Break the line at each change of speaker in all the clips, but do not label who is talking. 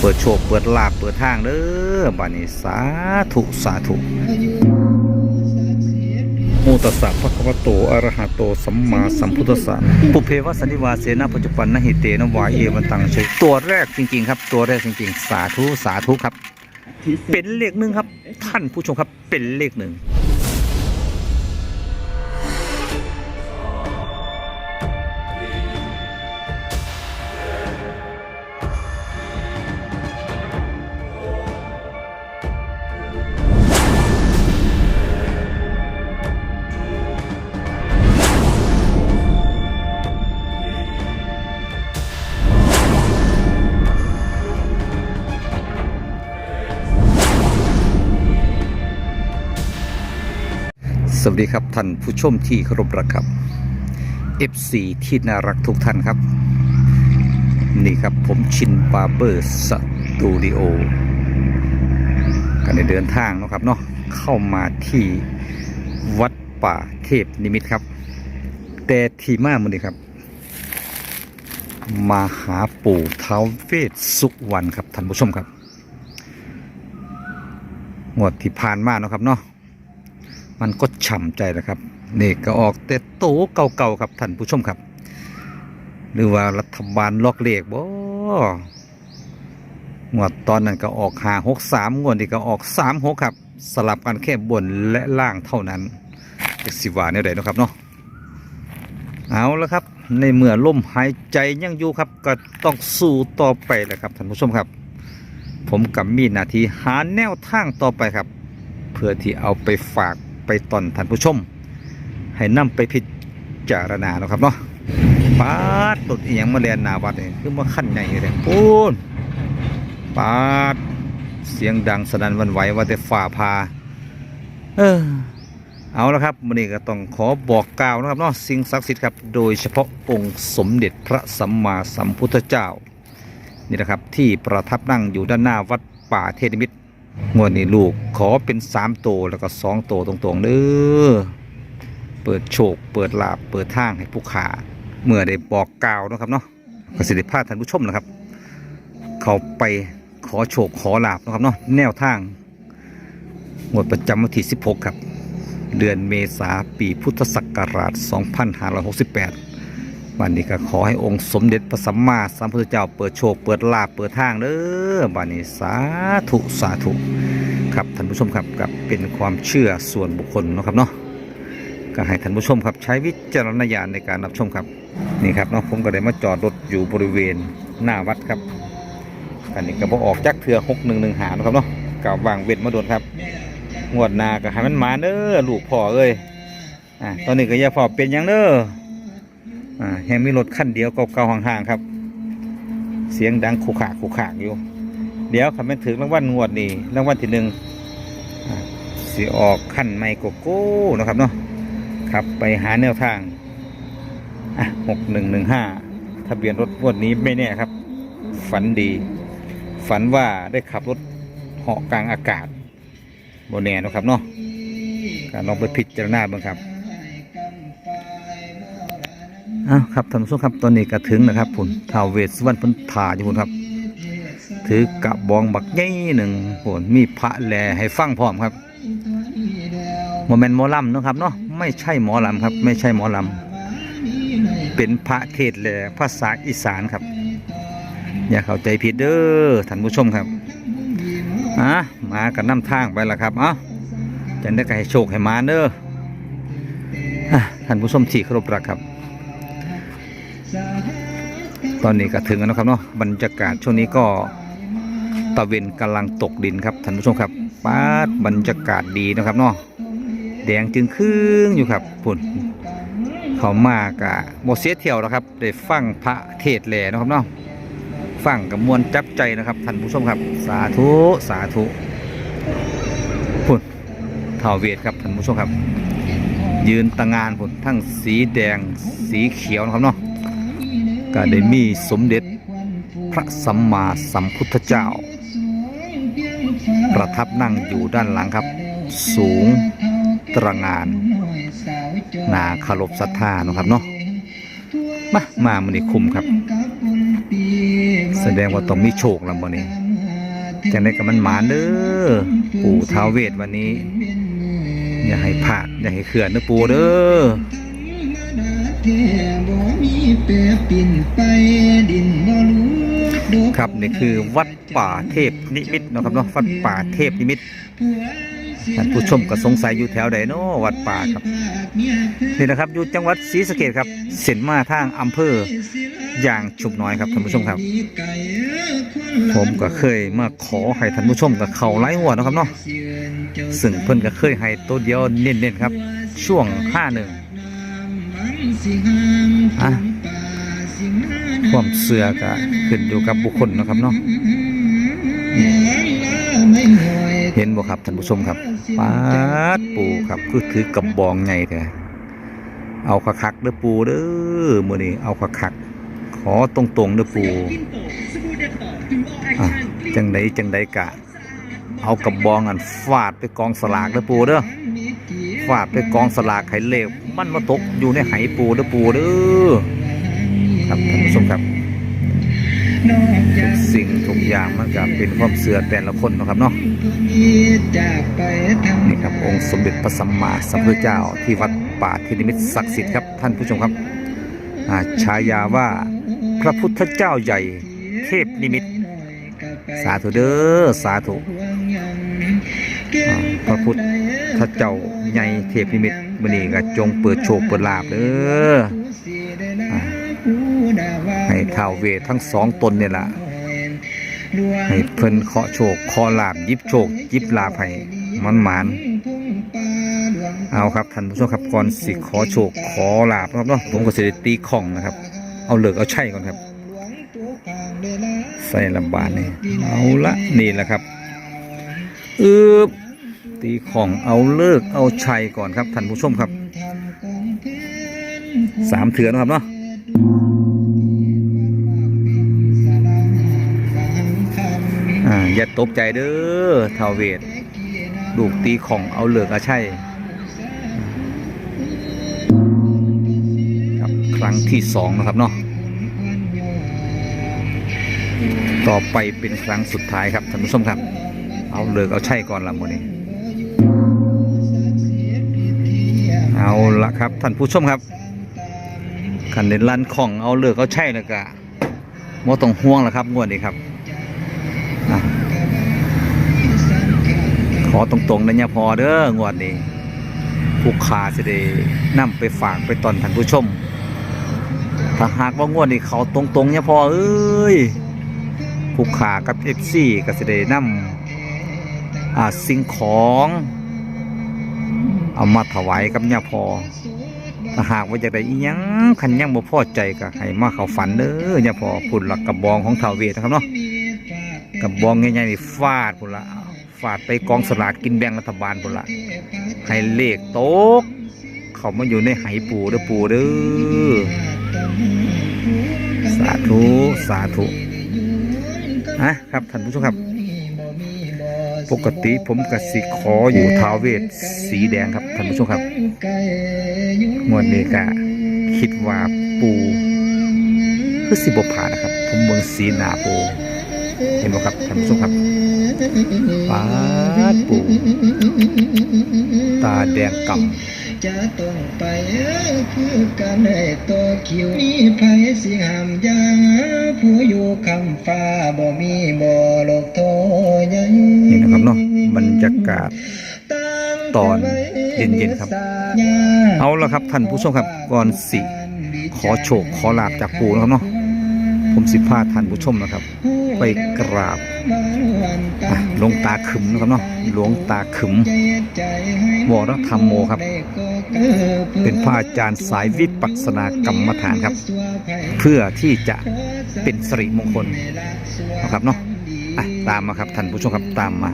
เปิดโชคเปิดลาบเปิดทางเด้อบันี้สาธุสาธุโมตัสสะภะคะวะโตอะระหะโตสัมมาสัมพุทธัสสะปุเพวสันนิวาเสนะปัจจุบันนะหิเตนะวายเอวันตังเชยตัวแรกจริง ๆ ครับ ตัวแรกจริง ๆ สาธุสาธุครับ เป็นเลขหนึ่งครับ ท่านผู้ชมครับเป็นเลขหนึ่ง วัสดีครับท่านผู้ชมที่เคารพรักครับ FC ที่น่ารักทุกท่านครับ นี่ครับผมชินบาร์เบอร์สตูดิโอกันในเดินทางนะครับเนาะเข้ามาที่วัดป่าเทพนิมิตครับ แต่ที่มามือนี้ครับ มาหาปู่เท้าวเวสสุวรรณครับท่านผู้ชมครับงวดที่ผ่านมาเนาะครับเนาะ มันก็ฉ่ำใจนะครับนี่ก็ออกแต่โตเก่าๆครับท่านผู้ชมครับ หรือว่ารัฐบาลล็อกเลขบ่งวดตอนนั้นก็ออกหาหกสามงวดนี้ก็ออกสามหกครับ สลับกันแค่บนและล่างเท่านั้นจะสิว่าเนี่ยใดนะครับเนาะเอาแล้วครับ ในเมื่อลมหายใจยังอยู่ครับ ก็ต้องสู้ต่อไปแหละครับท่านผู้ชมครับ ผมกับมีนาทีหาแนวทางต่อไปครับ เพื่อที่เอาไปฝาก ไปตอนท่านผู้ชม ให้นำไปพิจารณาเนาะครับเนาะปาดตดเอียงมาแลนหนาวัดนี่คือมาขั้นใหญ่เลยปูนปาดเสียงดังสนั่นวันไหวว่าแต่ฝ่าพา เออเอาละครับวันนี้ก็ต้องขอบอกกล่าวนะครับเนาะสิ่งศักดิ์สิทธิ์ครับโดยเฉพาะองค์สมเด็จพระสัมมาสัมพุทธเจ้านี่นะครับที่ประทับนั่งอยู่ด้านหน้าวัดป่าเทนิมิตร งวดนี้ลูกขอเป็นสามโตวแล้วก็สองโตวตรงๆเด้อเปิดโชค เปิดลาบเปิดทางให้ผู้ขาเมื่อได้บอกกล่าวนะครับเนาะก็สิได้พาพท่านผู้ชมนะครับ เขาไปขอโชคขอลาบนะครับเนาะแนวทางงวดประจำวันที่ 16 ครับ เดือนเมษาปีพุทธศักราช 2568 วันนี้ก็ขอให้องค์สมเด็จพระสัมมาสัมพุทธเจ้าเปิดโชคเปิดลาบเปิดทางเด้อบันนี้สาธุสาธุครับท่านผู้ชมครับกับเป็นความเชื่อส่วนบุคคลนะครับเนาะก็ให้ท่านผู้ชมครับใช้วิจารณญาณในการรับชมครับนี่ครับเนาะผมก็ได้มาจอดรถอยู่บริเวณหน้าวัดครับอันนี้ก็บอออกจากเถื่อหกหนึ่งหนึ่งหาเนาะครับเนาะกับวางเวทมาโดนครับงวดนาก็ให้มันมาเด้อลูกพ่อเอ้ยอ่าตอนนี้ก็อย่าพ่อเป็นยังเด้อ อ่ายังมีรถคันเดียวเก่าๆห่างๆครับ เสียงดังขู่ขากขู่ขากอยู่ เดี๋ยวขับม่นถึงรางวัลงวดนี่รางวัลที่หนึ่งสีออกขั้นไม่โกโก้นะครับเนาะขับไปหาแนวทางอะหกหนึ่งหนึ่งห้าทะเบียนรถงวดนี้ไม่แน่ครับ ฝันดี ฝันว่าได้ขับรถเหาะกลางอากาศโบแน่เนาะครับเนาะการลองไปพิจารณาบ้างครับ อ้าวครับท่านผู้ชมครับตอนนี้ก็ถึงนะครับผุนท้าวเวสสุวรรณพ้นถ่าอยู่ผุนครับ ถือกระบองบักใหญ่หนึ่งผุนมีพระแลให้ฟังพร้อมครับโมเมนต์หมอลำเนาะครับเนาะไม่ใช่หมอลำครับ ไม่ใช่หมอลำเป็นพระเทศแลภาษาอีสานครับ อย่าเข้าใจผิดเด้อท่านผู้ชมครับอะมากันน้ำทางไปแล้วครับเอ้าจะได้ก็ให้โชคให้มาเด้อท่านผู้ชมที่เคารพรักครับ ตอนนี้ก็ถึงแล้วนะครับเนาะบรรยากาศช่วงนี้ก็ตะเวนกำลังตกดินครับท่านผู้ชมครับป้าดบรรยากาศดีนะครับเนาะแดงจึงครึ่งอยู่ครับพุ่นเขามากะโมเสียเที่ยวแล้วครับได้ฟังพระเทศแหล่นะครับเนาะฟังกับมวลจับใจนะครับท่านผู้ชมครับ สาธุสาธุพุ่นเท่าเวทครับท่านผู้ชมครับ ยืนตะงานพุ่นทั้งสีแดงสีเขียวนะครับเนาะ ก็ได้มีสมเด็จพระสัมมาสัมพุทธเจ้า ประทับนั่งอยู่ด้านหลังครับ สูงตระงานนาคารบศรัทธาเนะครับเนาะมามามันนี่คุ้มครับ แสดงว่าต้องมีโชคแล้วมันนี้
จังได้กับมันหมานเด้อปู่ท้าวเวทวันนี้ อย่าให้พลาดอย่าให้เขื่อนนะปู่เด้อ ปู่เด้อครับนี่คือวัดป่าเทพนิมิตรเนาะครับเนาะวัดป่าเทพนิมิตรท่านผู้ชมก็สงสัยอยู่แถวใดเนาะวัดป่าครับนี่นะครับอยู่จังหวัดศรีสะเกษครับเส้นมาทางอำเภออย่างชุบน้อยครับท่านผู้ชมครับ ผมก็เคยมาขอให้ท่านผู้ชมกับเขาไล่หัวเนาะครับเนาะซึ่งเพิ่นก็เคยให้ตัวเดียวเน้นๆครับ ช่วงห้าหนึ่ง อะความเสื่อก็ขึ้นอยู่กับบุคคลนะครับเนาะเห็นบ่ครับท่านผู้ชมครับปาดปูครับคือถือกระบองไงเถอะเอาคักๆเด้อปูเด้อมื้อนี้เอาคักๆขอตรงๆเด้อปูจังไดจังไดกะ เอากระบองอันฟาดไปกองสลากเด้อปูเด้อฟาดไปกองสลากให้เลว มันมาตกอยู่ในไหปูเด้อปูเด้อครับท่านผู้ชมครับทุกสิ่งทุกอย่างมันก็เป็นความเสื่อแต่ละคนนะครับเนาะนี่ครับองค์สมเด็จพระสัมมาสัมพุทธเจ้าที่วัดป่าทินิมิตรศักดิ์สิทธิ์ครับท่านผู้ชมครับอาฉายาว่าพระพุทธเจ้าใหญ่เทพนิมิต สาธุเด้อสาธุพระพุทธเจ้า ใหญ่เทพนิมิตมื้อนี้ก็จงเปิดโชคเปิดลาภเด้ออให้ท้าวเวททั้งสองตนเนี่ยล่ะให้เพิ่นเคาะโชคเคอลาบยิบโชคยิบลาภให้มันหมานเอาครับท่านผู้ชมครับก่อนสิขอโชคขอลาบนะครับเนาะผมก็สิตีของนะครับ เอาเหลือกเอาใช่ก่อนครับ ใส่ลำบานนี่เอาละนี่แหละครับอืบ ตีของเอาเลิกเอาชัยก่อนครับท่านผู้ชมครับสามเถือนนะครับเนาะอย่าตกใจเด้อทาวเวทลูกตีของเอาเหลือกอาใช่ครับครั้งที่สองนะครับเนาะต่อไปเป็นครั้งสุดท้ายครับท่านผู้ชมครับ เอาเหลือกเอาใช่ก่อนละโมนี้ เอาละครับท่านผู้ชมครับขันเด่นลันของเอาเลือกเอาใช่แล้วก็ม่ต้องห่วงแล้วครับงวดนี้ครับขอตรงๆนะเนี่ยพอเด้องวดนี้ผู้ขาจะได้นำไปฝากไปตอนท่านผู้ชม ถ้าหากว่างวดนี้เขาตรงๆเนี่ยพอเอ้ยผู้ขากับเอฟซีก็จะได้นำอ่าสิ่งของ เอามาถวายกับเนี่ยพอถ้าหากว่าจะได้อีหยังคันยังบ่พอใจก็ให้มาเขาฝันเด้อเนี่ยพอพุ่นหลักกระบองของทาวเวทนะครับเนาะกับบองง่ายๆนี่ฟาดพุ่นละฟาดไปกองสลากกินแบ่งรัฐบาลพุ่นละให้เลขโต๊กเขามาอยู่ในไหปูเด้อปูเด้อสาธุสาธุอะครับท่านผู้ชมครับ ปกติผมกสิขออยู่ท้าวเวทสีแดงครับ ท่านผู้ชมครับงวดนี้ก็คิดว่าปูคือสิบผ่านนะครับ ผมเมืองสีหนาปูเห็นไหมครับท่านผู้ชมครับป้าดปูตาแดงกำ
จะต้องไปคือกันให้ตัวคิวมีไผสิหามยาผู้อยู่คำฟ้าบ่มีบ่โลกโทยัง
นี่นะครับเนาะบรรยากาศ ตอนเย็นๆครับ เอาละครับท่านผู้ชมครับก่อนสิขอโชคขอลาบจากปู่นะครับเนาะผมสิพาท่านผู้ชมนะครับ ไปกราบหลวงตาขึมนะครับเนาะหลวงตาขึมวรธรรมโมครับ เป็นพระอาจารย์สายวิปัสสนากรรมฐานครับ เพื่อที่จะเป็นสิริมงคลนะครับเนาะอะตามมาครับท่านผู้ชมครับตามมา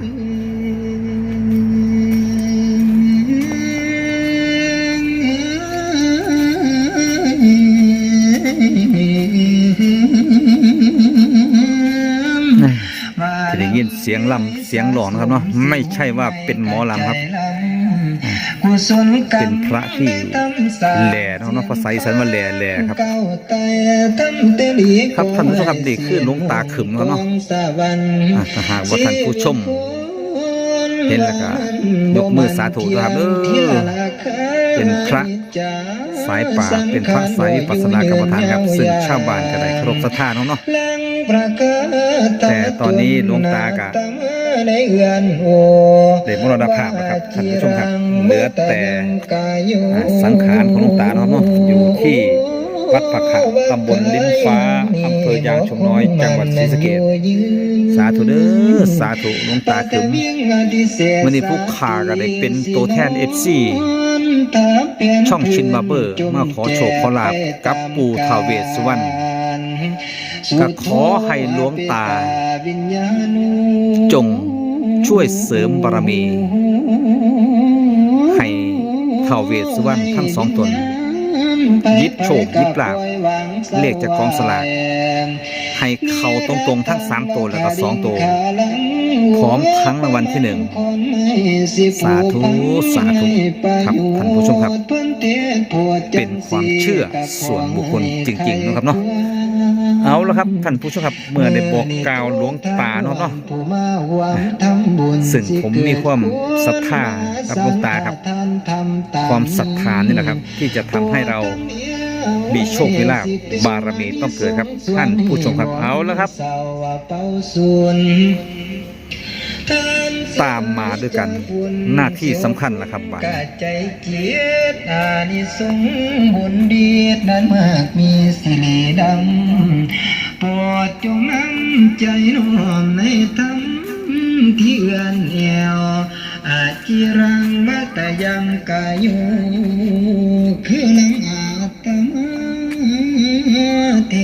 เสียงลำเสียงหลอนนะครับเนาะไม่ใช่ว่าเป็นหมอลำครับ
เป็นพระที่แหล่เนาะเนาะภาษาอีสานว่าแหล่แหล่ครับ
เก้าแต่ตั้งแต่หลีก
ครับท่านผู้ชมครับนี่คือหลวงตาขึมเนาะเนาะ
ของสวรรค์
อะถ้าหากว่าท่านผู้ชมเห็นแล้วก็ยกมือสาธุนะครับเด้อเป็นพระสายป่าเป็นพระสายปัสสนากรรมฐานครับ ซึ่งชาวบ้านก็ได้เคารพศรัทธาเนาะเนาะ แต่ตอนนี้หลวงตากะ
ได้
ได้มรณภาพนะครับท่านผู้ชมครับเหลือแต่สังขารของหลวงตาเนาะเนาะอยู่ที่วัดผักขะตำบลลิ้นฟ้าอำเภอยางชมน้อย จังหวัดศรีสะเกษสาธุเด้อสาธุหลวงตาขึมมื้อนี้ผู้ขาก็ได้เป็นตัวแทน FC ช่องชินบาเบอร์ มาขอโชคขอลาบกับปู่ทาวเวสสุวรรณ ก็ขอให้หลวงตา จงช่วยเสริมบารมี ให้ท้าเวสสุวรรณทั้งสองตนยิบโชคยิบลาภเลขจากกองสลากให้เขาตรงๆทั้งสามตัวแล้วก็สองตัวพร้อมทั้งรางวัลที่หนึ่งสาธุสาธุครับท่านผู้ชมครับ เป็นความเชื่อส่วนบุคคลจริงๆนะครับเนาะ เอาละครับท่านผู้ชมครับเมื่อได้บอกกล่าวหลวงตาเนาะเนาะซึ่งผมมีความศรัทธากับหลวงตาครับ ความศรัทธานี่แหละครับ ที่จะทำให้เรามีโชคมีลาภบารมีต้องเกิดครับ ท่านผู้ชมครับเอาละครับ ตามมาด้วยกันหน้าที่สำคัญละครับบัดนี้
กาใจเกียรติอานิสงส์บุญดีนั้นมากมีสิริดำโปรดจงนำใจน้อมในธรรมที่เอื้อนเอวอาจิรังมัตยังกายุคือลังอาตมาเท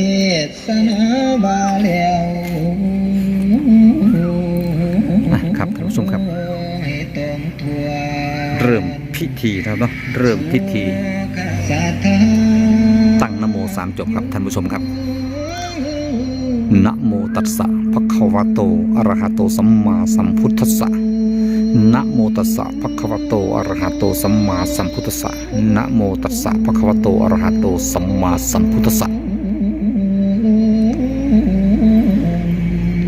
ศนาบาแล้ว
พิธีแล้วเนาะเริ่มพิธี ตั้งนโมสามจบครับท่านผู้ชมครับนะโมตัสสะภะคะวะโตอะระหะโตสัมมาสัมพุทธัสสะนะโมตัสสะภะคะวะโตอะระหะโตสัมมาสัมพุทธัสสะนะโมตัสสะภะคะวะโตอะระหะโตสัมมาสัมพุทธัสสะ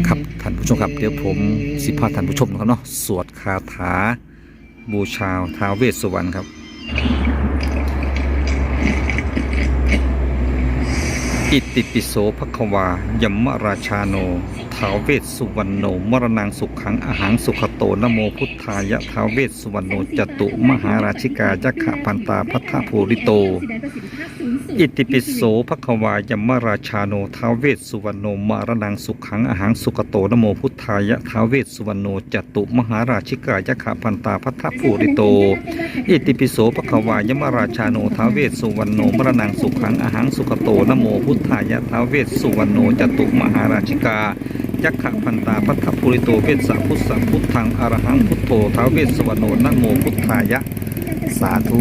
ครับท่านผู้ชมครับเดี๋ยวผมสิพาท่านผู้ชมนะครับเนาะสวดคาถา บูชาท้าวเวสสุวรรณครับ อิติปิโสภควายมราชาโน ท้าวเวสสุวรรณโนมรณังสุขขังอาหังสุขโตนโมพุทธายะท้าวเวสสุวรรณโนจตุมหาราชิกายักขะพันตาพัทธภูริโต อิติปิโสภควายมราชาโนท้าวเวสสุวรรณโนมรนังสุขขังอาหังสุขโตนโมพุทธายะท้าวเวสสุวรรณโนจตุมหาราชิกายะขะพันตาพัทธภูริโต อิติปิโสภควายมราชาโนท้าวเวสสุวรรณโนมรนังสุขขังอาหังสุขโตนโมพุทธายะท้าวเวสสุวรรณโนจตุมหาราชิกา ยักขะพันตาพัทธภูริโตเวสสะพุทธะพุทธังอรหังพุทโธท้าวเวสสวรรณโนนะโมพุทธายะ สาธุ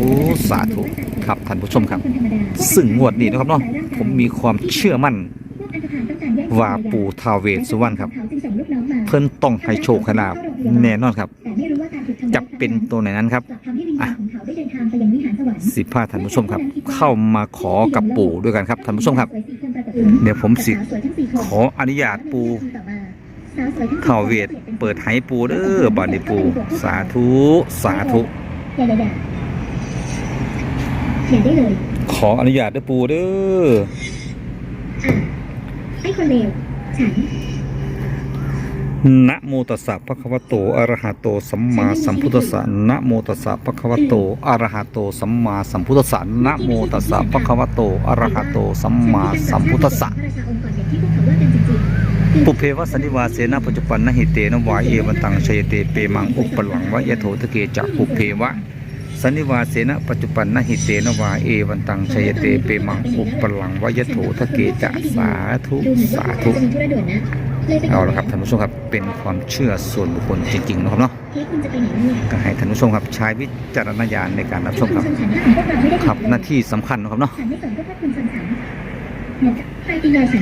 สาธุครับท่านผู้ชมครับ ซึ่งงวดนี้นะครับเนาะผมมีความเชื่อมั่นว่าปู่ท้าวเวสสุวรรณครับ เพิ่นต้องให้โชคให้ลาบแน่นอนครับ จะเป็นตัวไหนนั้นครับอะสิพาท่านผู้ชมครับ เข้ามาขอกับปู่ด้วยกันครับท่านผู้ชมครับ เดี๋ยวผมสิขออนุญาตปู่ ท้าวเวสเปิดให้ปูเด้อบัดนี้ปู่สาธุ สาธุ
ข
ออนุญาตเด้อปูเด้อ
อะให้คนเลวฉัน
นะโมตัสสะภะคะวะโตอะระหะโตสัมมาสัมพุทธัสสะนะโมตัสสะภะคะวะโตอะระหะโตสัมมาสัมพุทธัสสะนะโมตัสสะภะคะวะโตอะระหะโตสัมมาสัมพุทธัสสะ
พระราชาองค์ก่อนอย่างที่พเขาว่ากันจริงๆ
ปุเพวสันนิวาเสนะปัจจุปันนหิเตนวายเอวันตังชยเตเปมังอุปปลังวะยะโถทะเกจะปุเพวะสันนิวาเสนะปัจจุปันนหิเตนวายเอวันตังชยเตเปมังอุปปลังวะยะโถทะเกจะสาธุสาธุ
เอา
ละครับท่านผู้ชมครับเป็นความเชื่อส่วนบุคคลจริงๆนะครับเนาะก็ให้ท่านผู้ชมครับใช้วิจารณญาณในการรับชมครับ
คุณชนฉันของพวกเราไม่ได้
ครับหน้าที่สำคัญนะครับเนาะ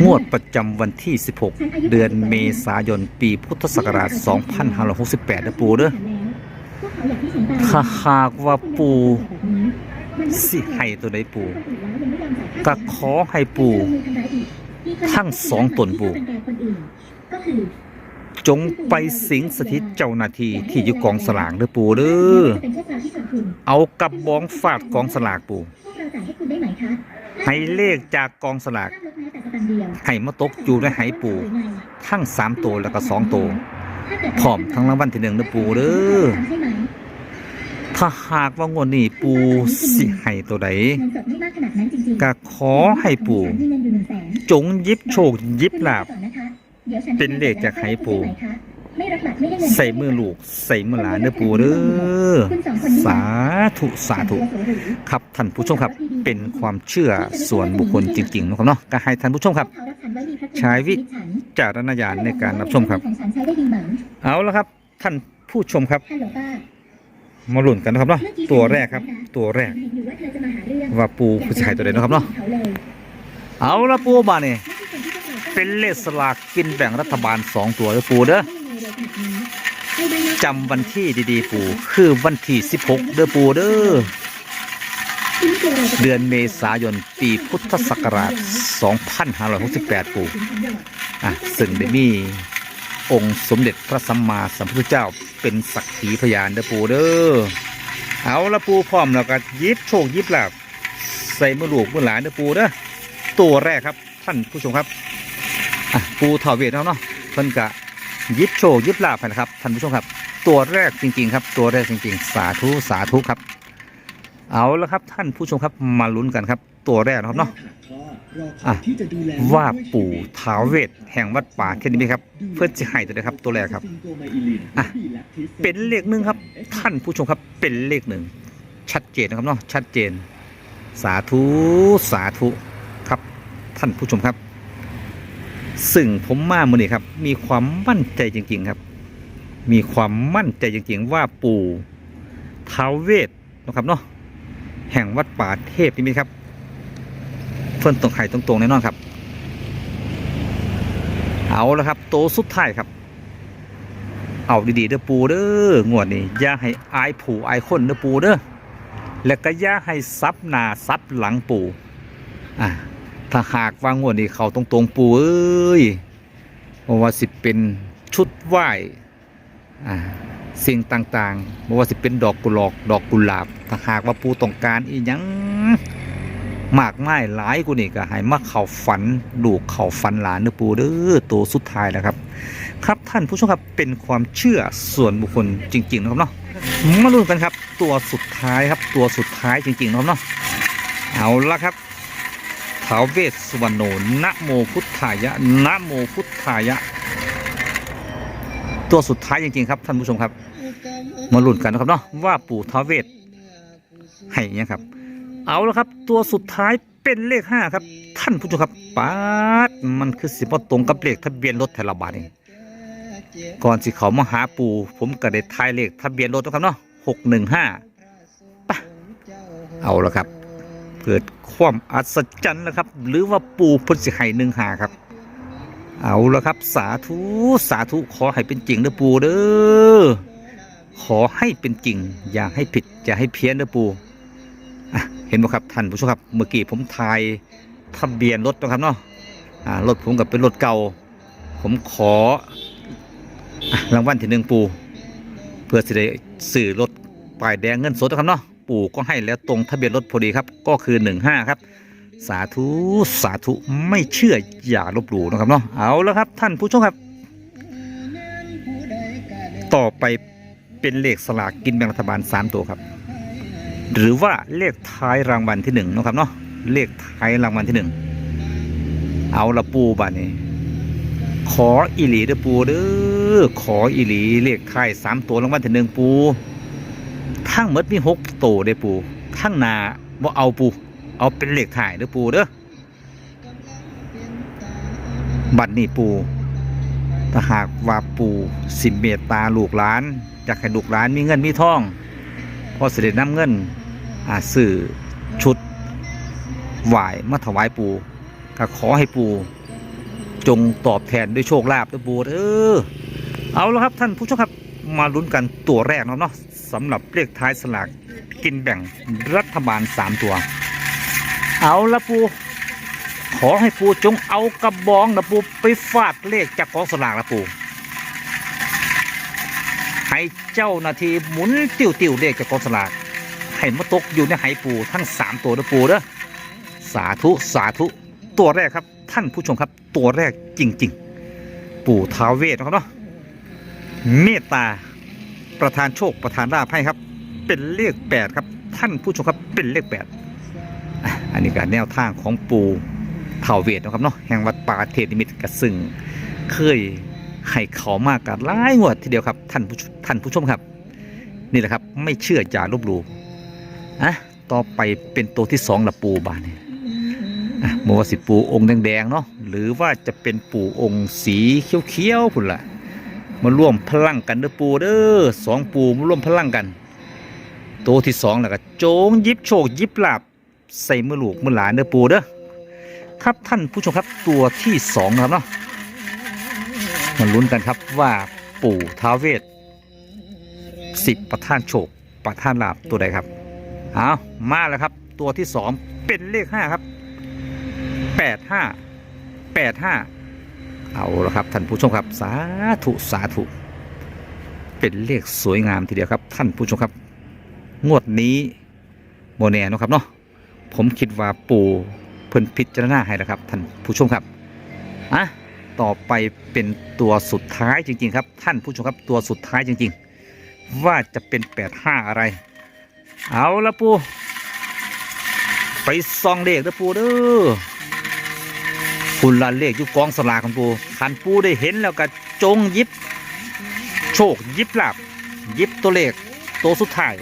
งวดประจำวันที่ 16 เดือนเมษายนปีพุทธศักราช 2568นะปูเด้อ
ขากที่ฉันตาย
ถ้าหากว่าปูสิให้ตัวใดปู
ก็
ขอให้ปู
ทั้
งสองตนปูจงไปสิงสถิตเจ้าหน้าที่ที่อยู่กองสลากเด้อปูเด้อ
เอา
กับบองฟาดกองสลากปู
ให้
เลขจากกองสลากให้มาตกอยู่และให้
ปู
ทั้งสามตัวแล้วก็สองตัวพร้อมทั้งรางวัลที่หนึ่งนะปูเด้อถ้าหากว่างวดนี้ปูสิให้ตัวใด
ก็ข
อให้ปูจงยิบโชคยิบลาบเป็นเลขจากไห้ปู ใส่มือลูก ใส่มือหลานเด้อปูเด้อ
สา
ธุสาธุครับท่านผู้ชมครับเป็นความเชื่อส่วนบุคคลจริงๆนะครับเนาะก็ให้ท่านผู้ชมครับ ใช้วิจารณญาณในการรับชมครับ
ของฉันใช้ได้ดีไหม
เอาละครับ ท่านผู้ชมครับ
ฮัลโหลุ
นกันนะครับเนาะตัวแรกครับ ตัวแรก
ว่า
ปูผู้ชายตัวใดนะครับเนาะ
เอา
ละปูมาเนี่ยเป็นเลขสลากกินแบ่งรัฐบาลสองตัวเด้อปูเด้อ จำวันที่ดีๆ ปู่ คือวันที่ 16 เด้อปูเด้อ
เดื
อนเมษายนปีพุทธศักราช 2568 ปู่ อะซึ่งได้มีองค์สมเด็จพระสัมมาสัมพุทธเจ้าเป็นสักขีพยานเด้อปู่เด้อ เอาละปู่พร้อมแล้วก็ยิบโชคยิบลาบใส่มือลูกมือหลานเด้อปูเด้อ ตัวแรกครับท่านผู้ชมครับ อะ ปูถาเวทเอาเนาะเพิ่นกะ ยิบโชคยิบลาบนะครับท่านผู้ชมครับ ตัวแรกจริง ๆ ครับ ตัวแรกจริง ๆ สาธุสาธุครับ เอาละครับท่านผู้ชมครับมาลุ้นกันครับ ตัวแรกนะครับเนาะอะว่าปู่ท้าวเวทแห่งวัดป่าแค่นี้ไหมครับ เพื่อจะให้ตัวนี้ครับ ตัวแรกครับอะเป็นเลขหนึ่งครับ ท่านผู้ชมครับเป็นเลขหนึ่งชัดเจนนะครับเนาะชัดเจน สาธุสาธุครับท่านผู้ชมครับ ซึ่งผมมาเมื่อนี้ครับ มีความมั่นใจจริง ๆครับ มีความมั่นใจจริง ๆ ว่าปู่ท้าวเวทนะครับเนาะแห่งวัดป่าเทพนี่ไหมครับเพิ่นตรงไข่ตรงๆแน่นอนครับ เอาละครับ โตสุดท้ายครับ เอาดีๆเด้อปูเด้องวดนี้อย่าให้อายผู้อายคนเด้อปูเด้อและก็อย่าให้ซับหนาซับหลังปูอะ ถ้าหากว่างวดนี้เขาตรงๆปูเอ้ยบ่ว่าสิเป็นชุดไหว้สิ่งต่างๆบ่ว่าสิเป็นดอกกุหลอกดอกกุหลาบ ถ้าหากว่าปูต้องการอีหยังมากมายหลายกูนี่ก็ให้มาเข่าฝันดูเข่าฝันหลานเนื้อปูเด้อตัวสุดท้ายแล้วครับ ครับท่านผู้ชมครับเป็นความเชื่อส่วนบุคคลจริง ๆ นะครับเนาะมาลุ้นกันครับ ตัวสุดท้ายครับตัวสุดท้ายจริง ๆ นะครับเนาะเอาละครับ ท้าวเวสสุวรรณโนนะโมพุทธายะนะโมพุทธายะ ตัวสุดท้ายจริงๆครับท่านผู้ชมครับ มาลุ้นกันนะครับเนาะว่าปู่ท้าวเวสให้เนี่ยครับ เอาละครับ ตัวสุดท้ายเป็นเลขห้าครับ ท่านผู้ชมครับปาดมันคือสิบตรงกับเลขทะเบียนรถไทยระบาดเองก่อนสิเขามาหาปู่ผมก็ได้ทายเลขทะเบียนรถนะครับเนาะหกหนึ่งห้าปะเอาละครับ เกิดความอัศจรรย์แล้วครับ หรือว่าปู่พุทธิไห่หนึ่งหาครับ เอาละครับ สาธุสาธุขอให้เป็นจริงเด้อปู่เด้อขอให้เป็นจริง อย่าให้ผิดอย่าให้เพี้ยนเด้อปู่เห็นไหมครับท่านผู้ชมครับเมื่อกี้ผมถ่ายทะเบียนรถนะครับเนาะรถผมกับเป็นรถเก่า ผมขอรางวัลที่หนึ่งปู เพื่อจะได้สื่อรถป้ายแดงเงินสดนะครับเนาะ ปู่ก็ให้แล้วตรงทะเบียนรถพอดีครับ ก็คือหนึ่งห้าครับ สาธุสาธุไม่เชื่ออย่าลบหลู่นะครับเนาะเอาแล้วครับท่านผู้ชมครับ ต่อไปเป็นเลขสลากกินแบ่งรัฐบาลสามตัวครับ หรือว่าเลขท้ายรางวัลที่หนึ่งนะครับเนาะเลขท้ายรางวัลที่หนึ่งเอาละปูบานี้ขออีหลีเด้อปูเด้อขออีหลีเลขท้ายสามตัวรางวัลที่หนึ่งปู ทั้งหมดมีหกตัวเด้อปูทั้งนาบ่เอาปูเอาเป็นเหลขท้ายเด้อปูเด้อบัตรนี่ปูถ้าหากว่าปูสิเมตตาลูกหลานอยากให้ลูกหลานมีเงินมีทองพอเสด็จน้ำเงินอ่าซื้อชุดไหวายมาถวายปูก็ขอให้ปูจงตอบแทนด้วยโชคลาภด้วยปูเออเอาแล้วครับท่านผู้ชมครับ มาลุ้นกันตัวแรกเนาะเนาะสำหรับเลขท้ายสลากกินแบ่งรัฐบาล3ตัว เอาละปู ขอให้ปูจงเอากระบองนะปูไปฟาดเลขจากกองสลากละปูให้เจ้านาทีหมุนติวติ้วๆเลขจากกองสลากให้มาตกอยู่ในไหปูทั้ง3ตัวนะปูเด้อสาธุสาธุตัวแรกครับ ท่านผู้ชมครับตัวแรกจริง ๆ ปู่ท้าเวทนะครับเนาะ เมตตาประธานโชคประธานลาภให้ครับ เป็นเลขแปดครับ ท่านผู้ชมครับเป็นเลขแปดอันนี้ก็แนวทางของปู่ท้าวเวทนะครับเนาะแห่งวัดป่าเทนิมิตกระซึ่งเคยให้เขามากกับหลายงวดทีเดียวครับท่านผู้ชท่านผู้ชมครับ นี่แหละครับไม่เชื่ออย่าลบหลู่อะต่อไปเป็นตัวที่สองละปูบานนี่อะโมวสิปูองค์แดงๆเนาะหรือว่าจะเป็นปู่องค์สีเขียวๆพุ่นละ มาร่วมพลังกันเด้อปูเด้อสองปูมาร่วมพลังกัน ตัวที่สองแล้วก็โจงยิบโชคยิบลาบใส่มือลูกมือหลานเด้อปูเด้อครับท่านผู้ชมครับตัวที่สองครับเนาะมาลุ้นกันครับว่าปู่ท้าเวสสิบประท่านโชคประท่านลาบตัวใดครับเอามาแล้วครับ ตัวที่สองเป็นเลขห้าครับแปดห้าแปดห้า เอาละครับท่านผู้ชมครับ สาธุสาธุเป็นเลขสวยงามทีเดียวครับ ท่านผู้ชมครับ งวดนี้โมแน่เนาะครับเนาะผมคิดว่าปู่เพิ่นพิจารณาให้แล้วครับท่านผู้ชมครับอะต่อไปเป็นตัวสุดท้ายจริง ๆ ครับ ท่านผู้ชมครับตัวสุดท้ายจริง ๆ ว่าจะเป็นแปดห้าอะไร เอาละปูไปซองเลขเด้อปูเด้อ คุณละเลขอยู่กองสลากของปูคันปูได้เห็นแล้วก็จงยิบ โชคยิบลาบยิบตัวเลขตัวสุดท้าย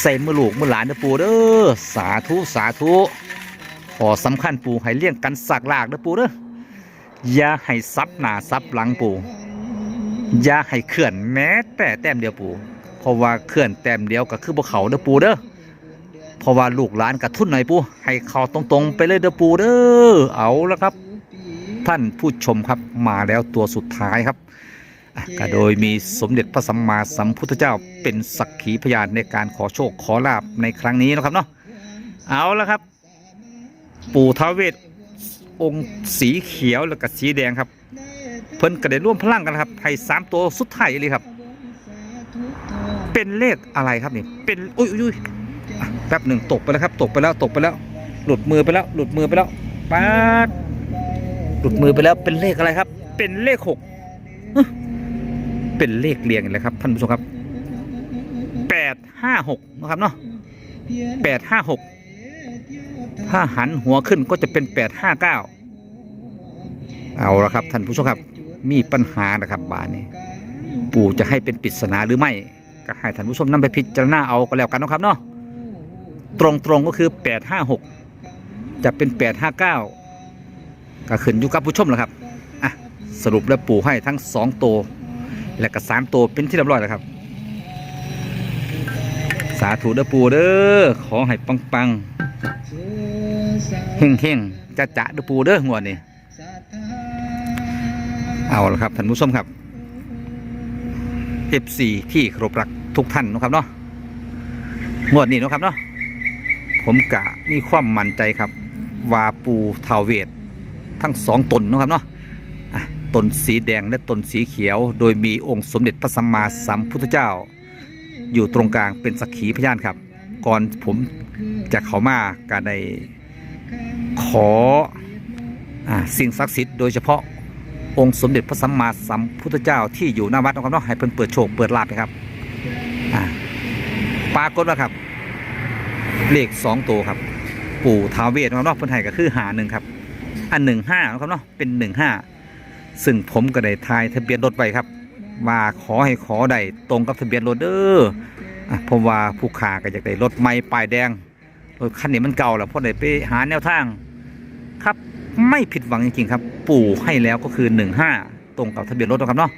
ใส่มือลูกมือหลานเด้อปูเด้อสาธุสาธุขอสำคัญปูให้เลี่ยงกันสักลากเด้อปูเด้ออย่าให้ซับหนาซับหลังปูอย่าให้เคลื่อนแม้แต่แต้มเดียวปูเพราะว่าเคลื่อนแต้มเดียวก็คือบ่เขาเด้อปูเด้อ เพราะว่าลูกหลานกระทุนหน่อยปูให้เขาตรงๆ ไปเลยเด้อปูเด้อเอาแล้วครับ ท่านผู้ชมครับมาแล้วตัวสุดท้ายครับก็โดยมีสมเด็จพระสัมมาสัมพุทธเจ้าเป็นสักขีพยานในการขอโชคขอลาบในครั้งนี้นะครับเนาะเอาแล้วครับ ปู่ท้าวเวสองค์สีเขียวแล้วก็สีแดงครับ เพิ่นก็ได้ร่วมพลังกันครับให้สามตัวสุดท้ายเลยครับ เป็นเลขอะไรครับนี่เป็นอุ้ยอุ้ยอย แป๊บหนึ่งตกไปแล้วครับตกไปแล้วตกไปแล้ว หลุดมือไปแล้ว หลุดมือไปแล้วป๊าดหลุดมือไปแล้วเป็นเลขอะไรครับ เป็นเลขหกเป็นเลขเรียงเลยครับท่านผู้ชมครับแปดห้าหกนะครับเนาะแปดห้าหกถ้าหันหัวขึ้นก็จะเป็นแปดห้าเก้าเอาละครับท่านผู้ชมครับ มีปัญหานะครับบานนี้ ปู่จะให้เป็นปริศนาหรือไม่ ก็ให้ท่านผู้ชมนำไปพิจารณาเอาก็แล้วกันนะครับเนาะ ตรงตรงๆก็คือแปดห้าหกจะเป็นแปดห้าเก้าก็ขึ้นอยู่กับผู้ชมแหละครับอะสรุปแล้วปู่ให้ทั้งสองตัวและก็สามตัวเป็นที่เรียบร้อยแล้วครับ สาธุเด้อปูเด้อขอให้ปังปังเฮงเฮงๆจะจะเด้อปูเด้องวดนี้เอาละครับท่านผู้ชมครับ F4 ที่ครพรักทุกท่านนะครับเนาะงวดนี้นะครับเนาะ ผมกะมีความมั่นใจครับว่าปูทาวเวททั้งสองตนนะครับเนาะตนสีแดงและตนสีเขียว โดยมีองค์สมเด็จพระสัมมาสัมพุทธเจ้า อยู่ตรงกลางเป็นสักขีพยานครับ ก่อนผมจะเข้ามาก็ได้ขออสิ่งศักดิ์สิทธิ์โดยเฉพาะองค์สมเด็จพระสัมมาสัมพุทธเจ้าที่อยู่หน้าวัดนะครับเนาะให้เพิ่นเปิดโชคเปิดลาภนะครับปรากฏว่าครับ เลขสองตัวครับ ปู่ท้าวเวสนะครับเนาะเพิ่นให้ก็คือหาหนึ่งครับ อันหนึ่งห้านะครับเนาะเป็นหนึ่งห้าซึ่งผมก็ได้ทายทะเบียนรถไว้ครับ ว่าขอให้ขอได้ตรงกับทะเบียนรถเด้ออผมว่าผู้ขาก็อยากได้รถใหม่ป้ายแดงรถคันนี้มันเก่าแล้วเพราะได้ไปหาแนวทาง ครับไม่ผิดหวังจริงๆครับ ปู่ให้แล้วก็คือหนึ่งห้าตรงกับทะเบียนรถนะครับเนาะ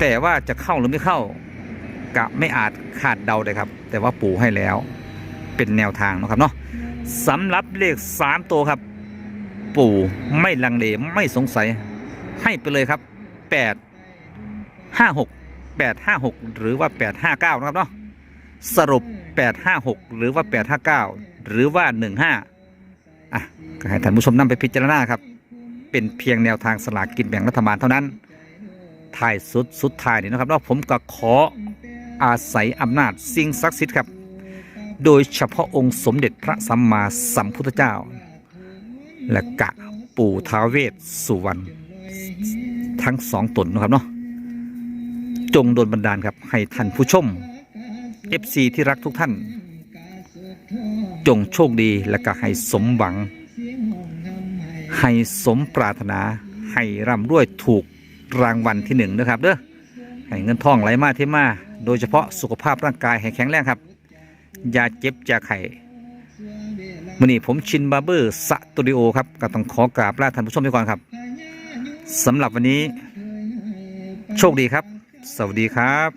แต่ว่าจะเข้าหรือไม่เข้า กะไม่อาจขาดเดาเลยครับ แต่ว่าปู่ให้แล้ว เป็นแนวทางนะครับเนาะสำหรับเลขสามตัวครับ ปู่ไม่ลังเลไม่สงสัย ให้ไปเลยครับแปดห้าหก856หรือว่า859นะครับเนาะสรุป856หรือว่า859หรือว่า15อะก็ให้ท่านผู้ชมนำไปพิจารณาครับ เป็นเพียงแนวทางสลากกินแบ่งรัฐบาลเท่านั้นท้ายสุดสุดท้ายนี่นะครับเนาะผมก็ขออาศัยอำนาจสิ่งศักดิ์สิทธิ์ครับ โดยเฉพาะองค์สมเด็จพระสัมมาสัมพุทธเจ้า และกะปู่ท้าวเวสสุวรรณทั้งสองตนนะครับเนาะจงโดนบันดาลครับให้ท่านผู้ชม FC ที่รักทุกท่าน จงโชคดีและก็ให้สมหวัง ให้สมปรารถนา ให้ร่ำรวยถูกรางวัลที่หนึ่งนะครับเด้อให้เงินทองไหลมาเทมา โดยเฉพาะสุขภาพร่างกายให้แข็งแรงครับ ยาเจ็บยาไข่วันนี้ผมชินบาร์เบอร์สตูดิโอครับก็ต้องขอกราบลาท่านผู้ชมไปก่อนครับสำหรับวันนี้ โชคดีครับ สวัสดีครับ